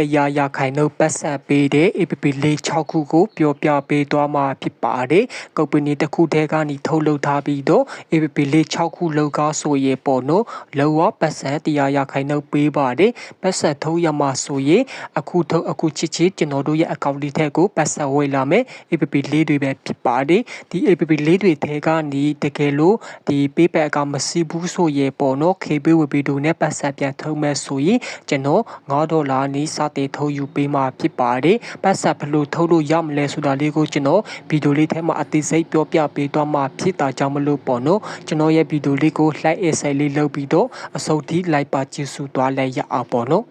100ရာခိုင်နှုန်းပတ်ဆက်ပေးတဲ့ APP လေး6ခုကိုပြောပြပေးသွားမှာဖြစ်ပါတယ်။ကုမ္ပဏီတစ်ခုတည်းကနေထုတ်လုပ်ထားပြီးတော့ APP လေး6ခုလောက်ကားဆိုရင်ပေါ့နော်လောကပတ်ဆက်100ရာခိုင်နှုန်းပေးပါတယ်။ပတ်ဆက်ထုတ်ရမှာဆိုရင်အခုထုတ်အခုချစ်ချစ်ကျွန်တော်တို့ရဲ့ account လေးထက်ကိုပတ်ဆက်ဝေးလာမယ် APP လေးတွေပဲဖြစ်ပါတယ်။ဒီ APP လေးတွေထဲကနေတကယ်လို့ဒီ PayPal အကောင့်မရှိဘူးဆိုရင်ပေါ့နော် KB WP တို့နဲ့ပတ်ဆက်ပြန်ထုတ်မဲ့ဆိုရင်ကျွန်တော်9ဒေါ်လာနီးစတင်ထုတ်ယူပေးမှာဖြစ်ပါတယ်ပတ်ဆက်ဘလို့ထုတ်လို့ရမလဲဆိုတာလေးကိုကျွန်တော်ဗီဒီယိုလေးထဲမှာအသေးစိတ်ပြောပြပေးသွားမှာဖြစ်တာကြောင့်မလို့ပေါ့နော်ကျွန်တော်ရဲ့ဗီဒီယိုလေးကို like အဆိုင်လေးလုပ်ပြီးတော့အစုံထိ like ပါကြည့်စုသွားလဲရအောင်ပေါ့နော်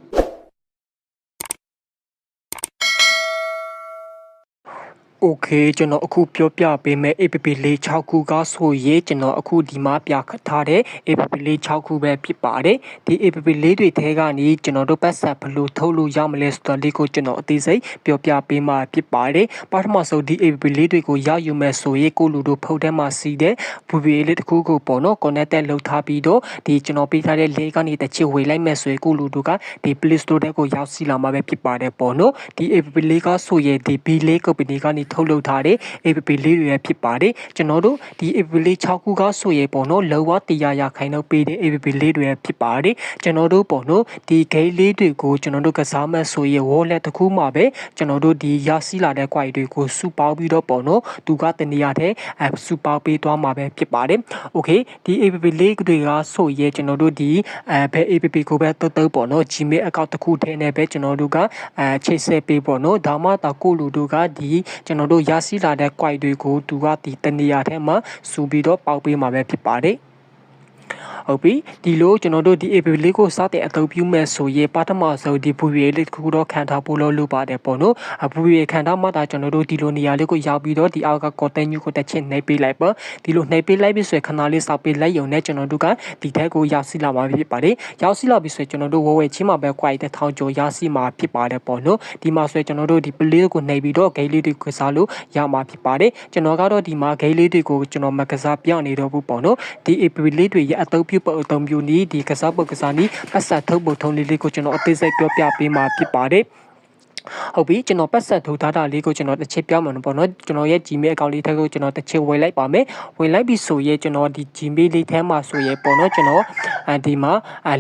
โอเคကျွန်တော်အခုပြောပြပေးမယ် APP လေး6ခုကဆိုရင်ကျွန်တော်အခုဒီမှာပြခတ်ထားတဲ့ APP လေး6ခုပဲဖြစ်ပါတယ်ဒီ APP လေးတွေထဲကနေကျွန်တော်တို့ပတ်ဆက်ဘယ်လိုထုတ်လို့ရမလဲဆိုတာလေးကိုကျွန်တော်အသေးစိတ်ပြောပြပေးမှာဖြစ်ပါတယ်ပထမဆုံးဒီ APP လေးတွေကိုရယူမယ်ဆိုရင်ကိုလူတို့ဖုတ်ထဲမှာစီးတဲ့ VPA လေးတစ်ခုကိုပေါ့နော် connected လုပ်ထားပြီးတော့ဒီကျွန်တော်ပေးထားတဲ့ link ကနေတစ်ချစ်ဝေလိုက်မယ်ဆိုရင်ကိုလူတို့ကဒီ Play Store ထဲကိုရောက်စီလာမှာပဲဖြစ်ပါတယ်ပေါ့နော်ဒီ APP လေးကဆိုရင်ဒီ B လေး company ကနေ ထုတ်လုပ်ထားတဲ့ APP လေးတွေဖြစ်ပါတယ်ကျွန်တော်တို့ဒီ APP လေး6ခုကဆိုရင်ပေါ့နော်လောကတရားရခိုင်တော့ပေးတဲ့ APP လေးတွေဖြစ်ပါတယ်ကျွန်တော်တို့ပေါ့နော်ဒီ gate လေးတွေကိုကျွန်တော်တို့ကစားမဲ့ဆိုရင် wallet တစ်ခုမှာပဲကျွန်တော်တို့ဒီရစီလာတဲ့ quite တွေကိုစုပေါင်းပြီးတော့ပေါ့နော်သူကတနေရာတဲ့အဲစုပေါင်းပေးသွားမှာပဲဖြစ်ပါတယ် okay ဒီ APP လေးတွေကဆိုရင်ကျွန်တော်တို့ဒီအဲဘယ် APP ကိုပဲတုတ်တုတ်ပေါ့နော် Gmail account တစ်ခုထဲနဲ့ပဲကျွန်တော်တို့ကအဲချိတ်ဆက်ပေးပေါ့နော်ဒါမှတော့ကိုလူတို့ကဒီကျွန်တော်တို့ရစီလာတဲ့ quite တွေကိုသူကဒီတနေရာထဲမှာစုပြီးတော့ပေါက်ပေးမှာပဲဖြစ်ပါတယ်ဟုတ်ပြီဒီလိုကျွန်တော်တို့ဒီ APP လေးကိုစတဲ့အသုံးပြုမဲ့ဆိုရင်ပထမဆုံးဒီ VPA လေးတစ်ခုတော့ခံထားဖို့လို့လုပ်ပါတယ်ပေါ့နော် VPA ခံထားမှဒါကျွန်တော်တို့ဒီလိုနေရာလေးကိုရောက်ပြီးတော့ဒီအောက်က content new ကိုတစ်ချက်နှိပ်ပေးလိုက်ပါဒီလိုနှိပ်ပေးလိုက်ပြီဆိုရင်ခဏလေးစောက်ပေးလိုက်ရုံနဲ့ကျွန်တော်တို့ကဒီထက်ကိုရောက်စီလာမှာဖြစ်ပါတယ်ရောက်စီလာပြီဆိုရင်ကျွန်တော်တို့ဝဝချင်းမှာပဲ quite တဲ့ထောင်ကျော်ရောက်စီမှာဖြစ်ပါတယ်ပေါ့နော်ဒီမှာဆိုရင်ကျွန်တော်တို့ဒီ play ကိုနှိပ်ပြီးတော့ game လေးတွေကိုစားလို့ရမှာဖြစ်ပါတယ်ကျွန်တော်ကတော့ဒီမှာ game လေးတွေကိုကျွန်တော်မကစားပြနေတော့ဘူးပေါ့နော်ဒီ APP လေးတွေရဲ့အသုံးပြုပုံအသုံးပြုနည်းဒီကစားပုတ်ကစားနည်းပတ်ဆက်ထုတ်ပုံထုံးလေးလေးကိုကျွန်တော်အသေးစိတ်ပြောပြပေးမှာဖြစ်ပါတယ်ဟုတ်ပြီကျွန်တော်ပတ်ဆက်ထိုးထားတာလေးကိုကျွန်တော်တစ်ချက်ပြောမှာပေါ့နော်ကျွန်တော်ရဲ့ Gmail account လေးထဲကိုကျွန်တော်တစ်ချက်ဝင်လိုက်ပါမယ်ဝင်လိုက်ပြီဆိုရင်ကျွန်တော်ဒီ Gmail လေးထဲမှာဆိုရင်ပေါ့နော်ကျွန်တော်ဒီမှာ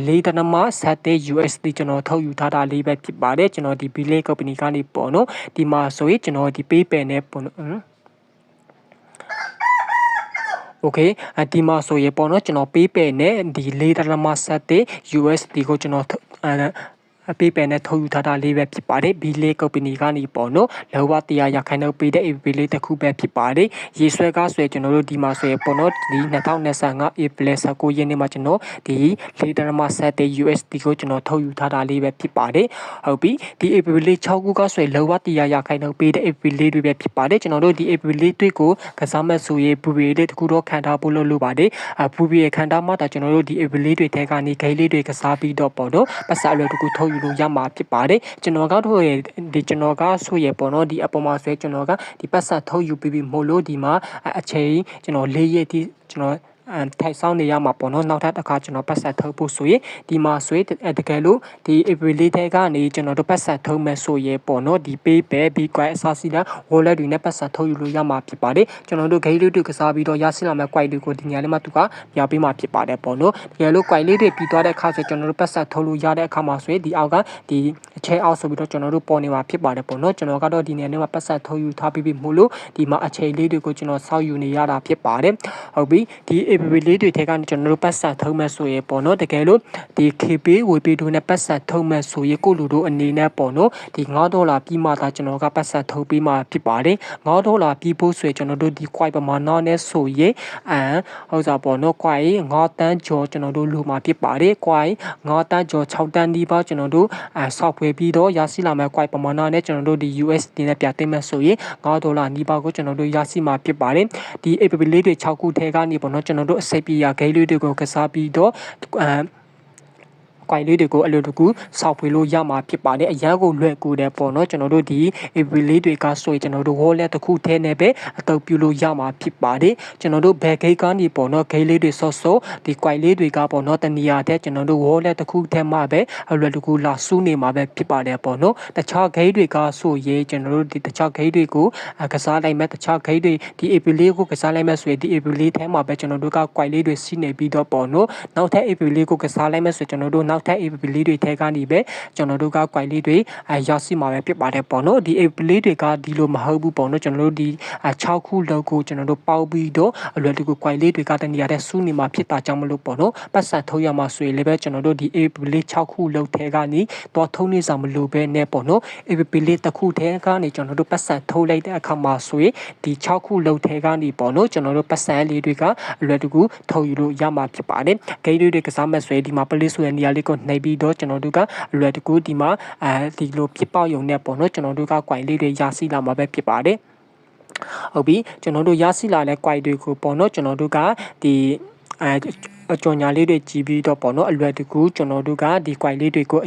လေးတနမဆက်တဲ့ USD ကျွန်တော်ထုတ်ယူထားတာလေးပဲဖြစ်ပါတယ်ကျွန်တော်ဒီ Billy Company ကနေပေါ့နော်ဒီမှာဆိုရင်ကျွန်တော်ဒီ PayPal နဲ့ပေါ့နော် โอเคဒီမှာဆိုရင်ပေါ့နော်ကျွန်တော် PayPal နဲ့ဒီလေးတရမဆက်တဲ့ USD ကိုကျွန်တော် အပေးပယ်နဲ့ထုတ်ယူထားတာလေးပဲဖြစ်ပါတယ်ဘီလေးကုမ္ပဏီကနေပေါ့နော်လောဘတရားရခိုင်နှုတ်ပေးတဲ့ APP လေးတစ်ခုပဲဖြစ်ပါတယ်ရေဆွဲကားဆွဲကျွန်တော်တို့ဒီမှာဆွဲပေါ့နော်ဒီ2025 April 19ရက်နေ့မှာကျွန်တော်ဒီလေးတရမဆက်တဲ့ USD ကိုကျွန်တော်ထုတ်ယူထားတာလေးပဲဖြစ်ပါတယ်ဟုတ်ပြီဒီ APP လေး6ခုကဆွဲလောဘတရားရခိုင်နှုတ်ပေးတဲ့ APP လေးတွေပဲဖြစ်ပါတယ်ကျွန်တော်တို့ဒီ APP လေးတွေကိုကစားမဲ့ဆိုရင် BB လေးတစ်ခုတော့ခံထားဖို့လို့လိုပါတယ်အ BB ခံထားမှဒါကျွန်တော်တို့ဒီ APP လေးတွေထဲကနေဂိမ်းလေးတွေကစားပြီးတော့ပေါ့နော်ပတ်စအလွယ်တကူထုတ်ယူလို့ရမှာဖြစ်ပါတယ်ကျွန်တော်ကတော့ဒီကျွန်တော်ကဆိုရပေါ့နော်ဒီအပေါ်မှာဆွဲကျွန်တော်ကဒီပတ်စထုတ်ယူပြီးပြီမို့လို့ဒီမှာအချိန်ကျွန်တော်၄ရက်တိကျွန်တော်အဲ ထိုက်ဆောင်နေရမှာပေါ့နော်နောက်ထပ်တစ်ခါကျွန်တော်ပတ်ဆက်ထုတ်ဖို့ဆိုရင်ဒီမှာဆိုရင်တကယ်လို့ဒီ April လေးထဲကနေကျွန်တော်တို့ပတ်ဆက်ထုတ်မယ်ဆိုရင်ပေါ့နော်ဒီ PayPal Bitcoin အစစီးတဲ့ wallet တွေနဲ့ပတ်ဆက်ထုတ်ယူလို့ရမှာဖြစ်ပါတယ်ကျွန်တော်တို့ gate လေးတွေကစားပြီးတော့ရရှိလာမယ့် coin တွေကိုဒီညလေးမှာသူကပြပေးမှာဖြစ်ပါတယ်ပေါ့နော်တကယ်လို့ coin လေးတွေပြီးသွားတဲ့အခါဆိုကျွန်တော်တို့ပတ်ဆက်ထုတ်လို့ရတဲ့အခါမှာဆိုရင်ဒီအောက်ကဒီအချဲအောက်ဆိုပြီးတော့ကျွန်တော်တို့ပေါ်နေမှာဖြစ်ပါတယ်ပေါ့နော်ကျွန်တော်ကတော့ဒီနေရာလေးမှာပတ်ဆက်ထုတ်ယူထားပြီးပြီမို့လို့ဒီမှာအချိန်လေးတွေကိုကျွန်တော်စောက်ယူနေရတာဖြစ်ပါတယ်ဟုတ်ပြီဒီ APP လေးတွေထဲကနေကျွန်တော်တို့ပတ်ဆက်ထုံးမဲ့ဆိုရင်ပေါ့နော်တကယ်လို့ဒီ KP ဝေပေးတို့နဲ့ပတ်ဆက်ထုံးမဲ့ဆိုရင်ကိုလူတို့အနေနဲ့ပေါ့နော်ဒီ9ဒေါ်လာပြီးမှသာကျွန်တော်ကပတ်ဆက်ထုံးပြီးမှဖြစ်ပါတယ်9ဒေါ်လာပြီးဖို့ဆိုရင်ကျွန်တော်တို့ဒီ quite ပမာဏနဲ့ဆိုရင်အမ်ဟုတ်စားပေါ့နော် quite 9တန်းကျော်ကျွန်တော်တို့လိုမှာဖြစ်ပါတယ် quite 9တန်းကျော်6တန်းဒီပါကျွန်တော်တို့အဲ software ပြီးတော့ရရှိလာမဲ့ quite ပမာဏနဲ့ကျွန်တော်တို့ဒီ USD နဲ့ပြသိမဲ့ဆိုရင်9ဒေါ်လာနီးပါးကိုကျွန်တော်တို့ရရှိမှာဖြစ်ပါတယ်ဒီ APP လေးတွေ6ခုထဲကနေပေါ့နော်ကျွန်တော်တို့အစိပ်ပြရဂိမ်းလေးတွေကိုကစားပြီးတော့အဲ ကွိုင်လေးတွေကိုအလိုတကူစောက်ဖွေလို့ရမှာဖြစ်ပါတယ်အရန်ကိုလွယ်ကူတယ်ပေါ့နော်ကျွန်တော်တို့ဒီ AP လေးတွေကဆိုရင်ကျွန်တော်တို့ wallet တစ်ခုထဲနဲ့ပဲအသုံးပြုလို့ရမှာဖြစ်ပါတယ်ကျွန်တော်တို့ဘယ်ဂိတ်ကနေပေါ့နော်ဂိတ်လေးတွေဆော့ဆော့ဒီကွိုင်လေးတွေကပေါ့နော်တနေရာတဲ့ကျွန်တော်တို့ wallet တစ်ခုထဲမှာပဲအလွယ်တကူလာစုနေမှာပဲဖြစ်ပါတယ်ပေါ့နော်တခြားဂိတ်တွေကဆိုရင်ကျွန်တော်တို့ဒီတခြားဂိတ်တွေကိုကစားလိုက်မဲ့တခြားဂိတ်တွေဒီ AP လေးကိုကစားလိုက်မဲ့ဆိုရင်ဒီ AP လေးထဲမှာပဲကျွန်တော်တို့ကကွိုင်လေးတွေစီးနေပြီးတော့ပေါ့နော်နောက်ထပ် AP လေးကိုကစားလိုက်မဲ့ဆိုကျွန်တော်တို့နောက်ထပ် AP လေးတွေထဲကနေပဲကျွန်တော်တို့ကကွိုင်လေးတွေအဲရရှိမှာပဲဖြစ်ပါတယ်ပေါ့နော်ဒီ AP လေးတွေကဒီလိုမဟုတ်ဘူးပေါ့နော်ကျွန်တော်တို့ဒီ6ခုလောက်ကိုကျွန်တော်တို့ပေါက်ပြီးတော့အလွယ်တကူကွိုင်လေးတွေကတနေရာတဲ့စူးနေမှာဖြစ်တာကြောင့်မလို့ပေါ့နော်ပတ်စံထုတ်ရမှာဆိုရင်လည်းပဲကျွန်တော်တို့ဒီ AP လေး6ခုလောက်ထဲကနေတော့ထုံးနေစားမလို့ပဲနဲ့ပေါ့နော် AP လေးတစ်ခုထဲကနေကျွန်တော်တို့ပတ်စံထုတ်လိုက်တဲ့အခါမှာဆိုရင်ဒီ6ခုလောက်ထဲကနေပေါ့နော်ကျွန်တော်တို့ပတ်စံလေးတွေကအလွယ်တကူထုတ်ယူလို့ရမှာဖြစ်ပါတယ်ဂိတ်တွေကစားမဲ့ဆိုရင်ဒီမှာ police ဆိုတဲ့နေရာလေးကိုနှိပ်ပြီးတော့ကျွန်တော်တို့ကအလွယ်တကူဒီမှာအဲဒီလိုပြစ်ပေါက်ယုံနဲ့ပေါ့နော်ကျွန်တော်တို့ကကွိုင်လေးတွေရရှိလာမှာပဲဖြစ်ပါတယ်ဟုတ်ပြီကျွန်တော်တို့ရရှိလာတဲ့ quite တွေကိုပေါ့နော်ကျွန်တော်တို့ကဒီအဲအကြော်ညာလေးတွေကြည်ပြီးတော့ပေါ့နော်အလွယ်တကူကျွန်တော်တို့ကဒီ quite လေးတွေကို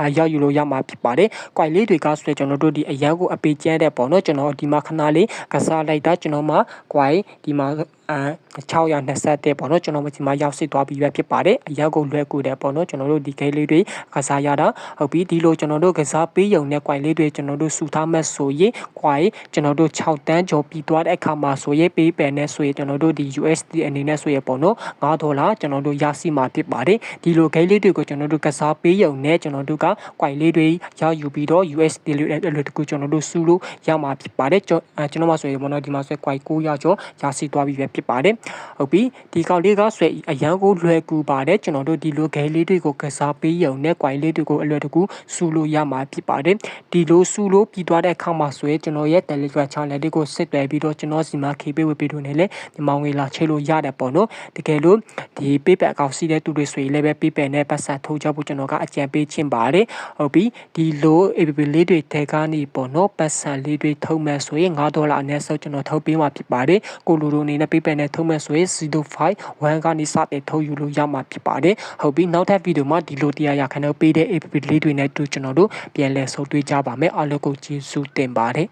အာရောက်ယူလို့ရမှာဖြစ်ပါတယ်။ quite လေးတွေကဆိုကျွန်တော်တို့ဒီအရန်ကိုအပေကျန်းတဲ့ပေါ့နော်ကျွန်တော်ဒီမှာခဏလေးကစားလိုက်တာကျွန်တော်မှာ quite ဒီမှာအဲ 621ပေါ့နော်ကျွန်တော်ဒီမှာရောက်စစ်သွားပြီးပဲဖြစ်ပါတယ်အရောက်ကိုလွဲကူတယ်ပေါ့နော်ကျွန်တော်တို့ဒီဂိတ်လေးတွေကစားရတာဟုတ်ပြီဒီလိုကျွန်တော်တို့ကစားပေးရုံနဲ့ quite လေးတွေကျွန်တော်တို့စုထားမဲ့ဆိုရင် quite ကျွန်တော်တို့6တန်းကျော်ပြီးသွားတဲ့အခါမှာဆိုရင်ပေးပယ်နဲ့ဆိုရင်ကျွန်တော်တို့ဒီ USD အနေနဲ့ဆိုရင်ပေါ့နော်9ဒေါ်လာကျွန်တော်တို့ရရှိမှာဖြစ်ပါတယ်ဒီလိုဂိတ်လေးတွေကိုကျွန်တော်တို့ကစားပေးရုံနဲ့ကျွန်တော်တို့က quite လေးတွေရယူပြီးတော့ USD လေးအဲ့လိုတကူကျွန်တော်တို့စုလို့ရမှာဖြစ်ပါတယ်ကျွန်တော်မှဆိုရင်ပေါ့နော်ဒီမှာဆို quite 900ကျော်ရရှိသွားပြီပဲဖြစ်ပါတယ်ဟုတ်ပြီဒီကောင်လေးကဆွဲအရန်ကိုလွယ်ကူပါတယ်ကျွန်တော်တို့ဒီလိုဂဲလေးတွေကိုကစားပေးရုံနဲ့ quite လေးတွေကိုအလွယ်တကူစူလို့ရမှာဖြစ်ပါတယ်ဒီလိုစူလို့ပြီးသွားတဲ့အခါမှာဆွဲကျွန်တော်ရဲ့ Telegram channel လေးကိုစစ်တွယ်ပြီးတော့ကျွန်တော်စီမှာ KB ဝေပေးလို့နေလေဒီမောင်ငွေလာချိတ်လို့ရတယ်ပေါ့နော်တကယ်လို့ဒီ PayPal အကောင့်စီးတဲ့သူတွေဆိုရင်လည်းပဲ PayPal နဲ့ပတ်စံထိုးကြဖို့ကျွန်တော်ကအကြံပေးခြင်းပါတယ်ဟုတ်ပြီဒီလို APP လေးတွေထဲကနေပေါ့နော်ပတ်စံလေးတွေထုတ်မဲ့ဆိုရင်9ဒေါ်လာအနည်းဆုံးကျွန်တော်ထုတ်ပေးမှာဖြစ်ပါတယ်ကိုလူလိုအနေနဲ့ PayPal နဲ့ထုတ်မဲ့ဆိုရင်051ကနေစတင်ထုတ်ယူလို့ရမှာဖြစ်ပါတယ်ဟုတ်ပြီနောက်ထပ်ဗီဒီယိုမှာဒီလိုတရားရခဏပေးတဲ့ APP လေးတွေနဲ့တူကျွန်တော်တို့ပြန်လည်ဆုံတွေ့ကြပါမယ်အားလုံးကိုကျေးဇူးတင်ပါတယ်